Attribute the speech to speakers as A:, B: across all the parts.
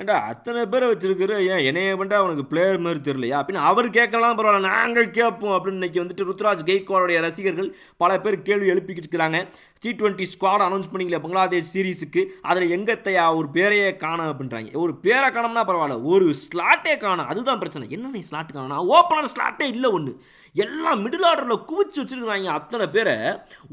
A: ஏன்டா அத்தனை பேரை வச்சிருக்கிற ஏன் என்னைய பண்ணிட்டு அவனுக்கு பிளேயர் மாதிரி தெரியலையா? அப்படின்னு அவர் கேட்கலாம் பரவாயில்ல நாங்கள் கேட்போம் அப்படின்னு இன்னைக்கு வந்துட்டு ருத்ராஜ் கெய்க்வாடுடைய ரசிகர்கள் பல பேர் கேள்வி எழுப்பிக்கிட்டு இருக்கிறாங்க டி டுவெண்ட்டி ஸ்குவாட் அனௌன்ஸ் பண்ணிங்களே பங்களாதேஷ் சீரீஸுக்கு அதில் எங்கத்தையா ஒரு பேரையே காணும் அப்படின்றாங்க. ஒரு பேரை காணோம்னா பரவாயில்ல ஒரு ஸ்லாட்டே காணும் அதுதான் பிரச்சனை. என்ன நீ ஸ்லாட் காணா ஓப்பனர் ஸ்லாட்டே இல்லை ஒன்று எல்லாம் மிடில் ஆர்டரில் குவிச்சு வச்சுருக்குறாங்க அத்தனை பேரை.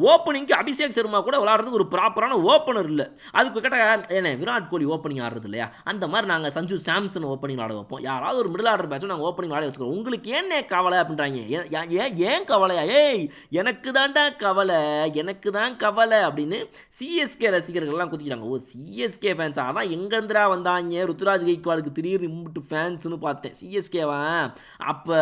A: ஓப்பனிங்க்கு அபிஷேக் சர்மா கூட விளாட்றதுக்கு ஒரு ப்ராப்பரான ஓப்பனர் இல்லை. அதுக்கு கேட்டால் என்ன விராட் கோலி ஓப்பனிங் ஆடுறது இல்லையா? அந்த மாதிரி நாங்கள் சஞ்சு சாம்சன் ஓப்பனிங் ஆட வைப்போம். யாராவது ஒரு மிடில் ஆர்டர் பேட்ச் நாங்கள் ஓப்பனிங் ஆட வச்சுக்கிறோம். உங்களுக்கு என்ன கவலை அப்படின்றாங்க. ஏன் ஏன் ஏன் கவலையா? ஏய் எனக்கு தான்டா கவலை எனக்கு தான் கவலை அப்படின்னு சிஎஸ்கே ரசிகர்கள்லாம் குதிக்கிறாங்க. ஓ சிஎஸ்கே ஃபேன்ஸ் அதான் எங்கேருந்துடா வந்தாங்க? ருத்துராஜ் கைக்வாலுக்கு திடீர்னு இம்பிட்டு ஃபேன்ஸ்னு பார்த்தேன். சிஎஸ்கேவா அப்போ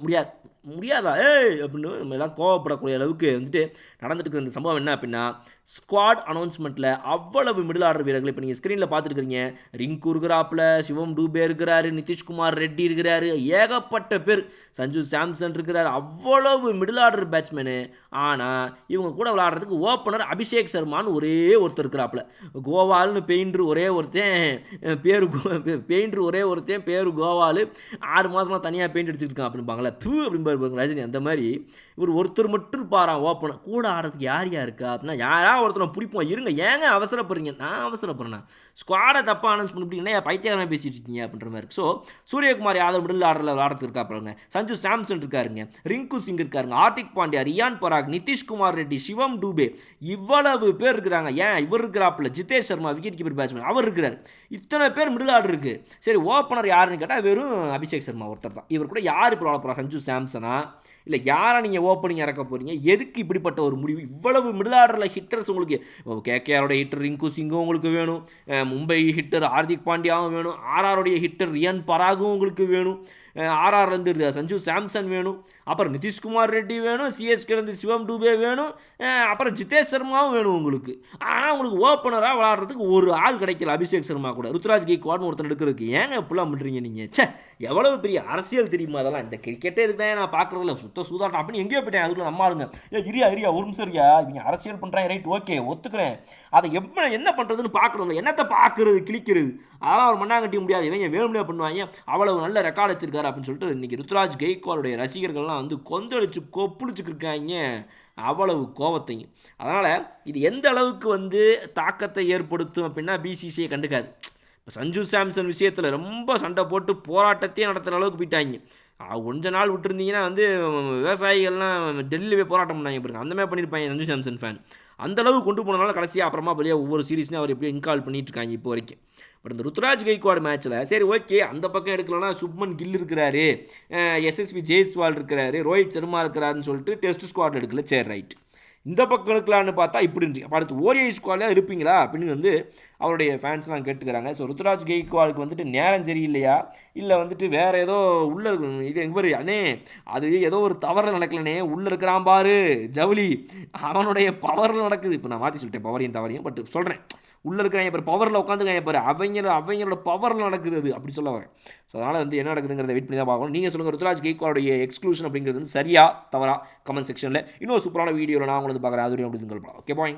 A: முடியாது. முடியாதா? ஏய்! அப்படின்னு நம்ம எல்லாம் கோவப்படக்கூடிய அளவுக்கு வந்துட்டு நடந்துட்டு இருக்கிற இந்த சம்பவம் என்ன அப்படின்னா ஸ்குவாட் அனௌன்ஸ்மெண்ட்டில் அவ்வளவு மிடில் ஆர்டர் வீரர்கள் இப்போ நீங்கள் ஸ்க்ரீனில் பார்த்துருக்கீங்க ரிங்கு இருக்கிறாப்புல சிவம் டூபே இருக்கிறாரு நிதிஷ்குமார் ரெட்டி இருக்கிறாரு ஏகப்பட்ட பேர். சஞ்சு சாம்சன் இருக்கிறார் அவ்வளவு மிடில் ஆர்டர் பேட்ஸ்மேனு ஆனால் இவங்க கூட விளாட்றதுக்கு ஓப்பனர் அபிஷேக் சர்மான்னு ஒரே ஒருத்தர் இருக்கிறாப்புல. கோவால்னு பெயிண்டர் ஒரே ஒருத்தன் பேர் பெயிண்டர் ஒரே ஒருத்தன் பேர் கோவால். ஆறு மாதமாக தனியாக பெயிண்ட் அடிச்சுட்டு இருக்கான் அப்படிம்பாங்களே தூ அப்படிம்பாரு. ரஜினி அந்த மாதிரி இவர் ஒருத்தர் மட்டும் இருப்பாராம் ஓப்பனர் கூட ஆடுறதுக்கு யார் யார் இருக்கா? அப்படின்னா யாராவது ஒருத்தர் பிடிப்போம். இருங்க ஏங்க அவசரப்படுறீங்க? நான் அவசரப்படுறேன்? ஸ்குவாடை தப்பாக அனௌன்ஸ் பண்ணிவிட்டீங்கன்னா பைத்தியகாரமாக பேசிட்டு இருக்கீங்க? அப்படின்ற மாதிரி ஸோ சூரியகுமார் யாதவ் மிடில் ஆர்டரில் ஆடத்துக்கு இருக்கா பாருங்க. சஞ்சு சாம்சன் இருக்காருங்க. ரிங்கு சிங் இருக்காருங்க. ஹார்திக் பாண்டியா ரியான் பராக் நிதிஷ்குமார் ரெட்டி சிவம் டூபே. இவ்வளவு பேர் இருக்கிறாங்க. ஏன்? இவர் இருக்கிறாப்புல. Jitesh Sharma wicket keeper batsman அவர் இருக்கிறார். இத்தனை பேர் மிடில் ஆர்டர் இருக்குது சரி ஓப்பனர் யாருன்னு கேட்டால் வெறும் அபிஷேக் சர்மா ஒருத்தர் தான். இவர் கூட யார் இப்போ விளாட போகிறா சஞ்சு சாம்சன். இல்லை யாரை நீங்கள் ஓப்பனிங் இறக்க போகிறீங்க எதுக்கு இப்படிப்பட்ட ஒரு முடிவு? இவ்வளவு மிடில் ஆர்டரில் ஹிட்டர்ஸ் உங்களுக்கு கேகேஆரோட ஹிட்டர் ரிங்கு சிங்கும் உங்களுக்கு வேணும். மும்பை ஹிட்டர் ஹார்திக் பாண்டியாவும் வேணும். ஆர்ஆருடைய ஹிட்டர் ரியன் பராகும் உங்களுக்கு வேணும். ஆர்ஆர்லேருந்து சஞ்சு சாம்சன் வேணும். அப்புறம் நிதிஷ்குமார் ரெட்டி வேணும். சிஎஸ்கேலேருந்து சிவம் டூபே வேணும். அப்புறம் ஜிதேஷ் சர்மாவும் வேணும் உங்களுக்கு. ஆனால் உங்களுக்கு ஓப்பனராக விளாட்றதுக்கு ஒரு ஆள் கிடைக்கல அபிஷேக் சர்மா கூட. ருத்ராஜ் கேக்வாட்னு ஒருத்தர் எடுக்கிறதுக்கு. ஏங்க இப்படிலாம் பண்ணுறீங்க நீங்கள் சே எவ்வளவு பெரிய அரசியல் தெரியுமா அதெல்லாம்? இந்த கிரிக்கெட்டே இதுக்கு தான் நான் பார்க்குறதில்ல. சுத்த சூதாட்டம். அப்படின்னு எங்கேயோ போயிட்டேன். அதுக்குள்ள நம்ம ஆளுங்க ஏ இரியா இரியா ஒரு நிமிஷம் இரியா இவங்க அரசியல் பண்ணுறாங்க ரைட் ஓகே ஒத்துக்கிறேன். அதை எப்போ என்ன பண்ணுறதுன்னு பார்க்கணும். என்னத்தை பார்க்குறது கிளிக்கிறது அதெல்லாம் ஒரு மண்ணாங்கட்டி முடியாது. இவங்க வேணும்னே பண்ணுவாங்க. அவ்வளவு நல்ல ரெக்கார்ட் வச்சிருக்காரு அப்படின்னு சொல்லிட்டு இன்றைக்கி ருத்ராஜ் கெய்க்வாலுடைய ரசிகர்கள்லாம் வந்து கொந்தளிச்சு கொப்புளிச்சுக்கிருக்காங்க. அவ்வளவு கோபத்தையும் அதனால் இது எந்த அளவுக்கு வந்து தாக்கத்தை ஏற்படுத்தும் அப்படின்னா பிசிசியை கண்டுக்காது. சஞ்சு சாம்சன் விஷயத்தில் ரொம்ப சண்டை போட்டு போராட்டத்தையே நடத்துகிற அளவுக்கு போயிட்டாங்க. கொஞ்ச நாள் விட்டுருந்தீங்கன்னா வந்து விவசாயிகள்லாம் டெல்லியில் போய் போராட்டம் பண்ணாங்க பாருங்க. அந்த மாதிரி பண்ணியிருப்பாங்க சஞ்சு சாம்சன் ஃபேன் அந்த கொண்டு போனனால கடைசியாக அப்புறமா வெளியே ஒவ்வொரு சீரீஸ்லையும் அவர் எப்படி இன்கால் பண்ணிட்டு இருக்காங்க இப்போ வரைக்கும். பட் இந்த ருத்ராஜ் கைக்வாடு மேட்ச்சில் சரி ஓகே அந்த பக்கம் எடுக்கலன்னா சுப்மன் கில் இருக்கிறாரு. எஸ்எஸ்வி ஜெய்ஸ்வால் இருக்கிறாரு ரோஹித் சர்மா இருக்கிறாருன்னு சொல்லிட்டு டெஸ்ட் ஸ்குவாட் எடுக்கல சரி ரைட் இந்த பக்கம் எடுக்கலான்னு பார்த்தா இப்படி இருந்துச்சு. அப்போ அடுத்து ஓரியை ஸ்குவாடில் இருப்பீங்களா? அப்படின்னு வந்து அவருடைய ஃபேன்ஸ்லாம் கேட்டுக்கிறாங்க. ஸோ ருத்ராஜ் கெய்க்வாலுக்கு வந்துட்டு நேரம் சரியில்லையா? இல்லை வந்துட்டு வேறு ஏதோ உள்ளே இது எங்கே பாரு அண்ணே அது ஏதோ ஒரு தவறில் நடக்கலனே உள்ளே இருக்கிறான் பாரு ஜவுளி. அவனுடைய பவரில் நடக்குது. இப்போ நான் மாற்றி சொல்லிட்டேன் பவரையும் தவறையும் பட் சொல்கிறேன் உள்ளே இருக்கிறாங்க பாரு பவரில் உட்காந்துக்காங்க பாரு. அவங்கள அவங்களோட பவரில் நடக்குது அது அப்படி சொல்ல வரேன். ஸோ அதனால் வந்து என்ன நடக்குதுங்கிறத வெயிட் பண்ணி தான் பார்க்கணும். நீங்கள் சொல்லுங்கள் ருத்ராஜ் கேக்வாவுடைய எக்ஸ்க்ளூஷன் அப்படிங்கிறது வந்து சரியா தவறா கமெண்ட் செக்ஷனில் இன்னொரு சூப்பரான வீடியோவில் நான் உங்களுக்கு பார்க்குறேன். அது வரையும் அப்படி ஓகே பாய்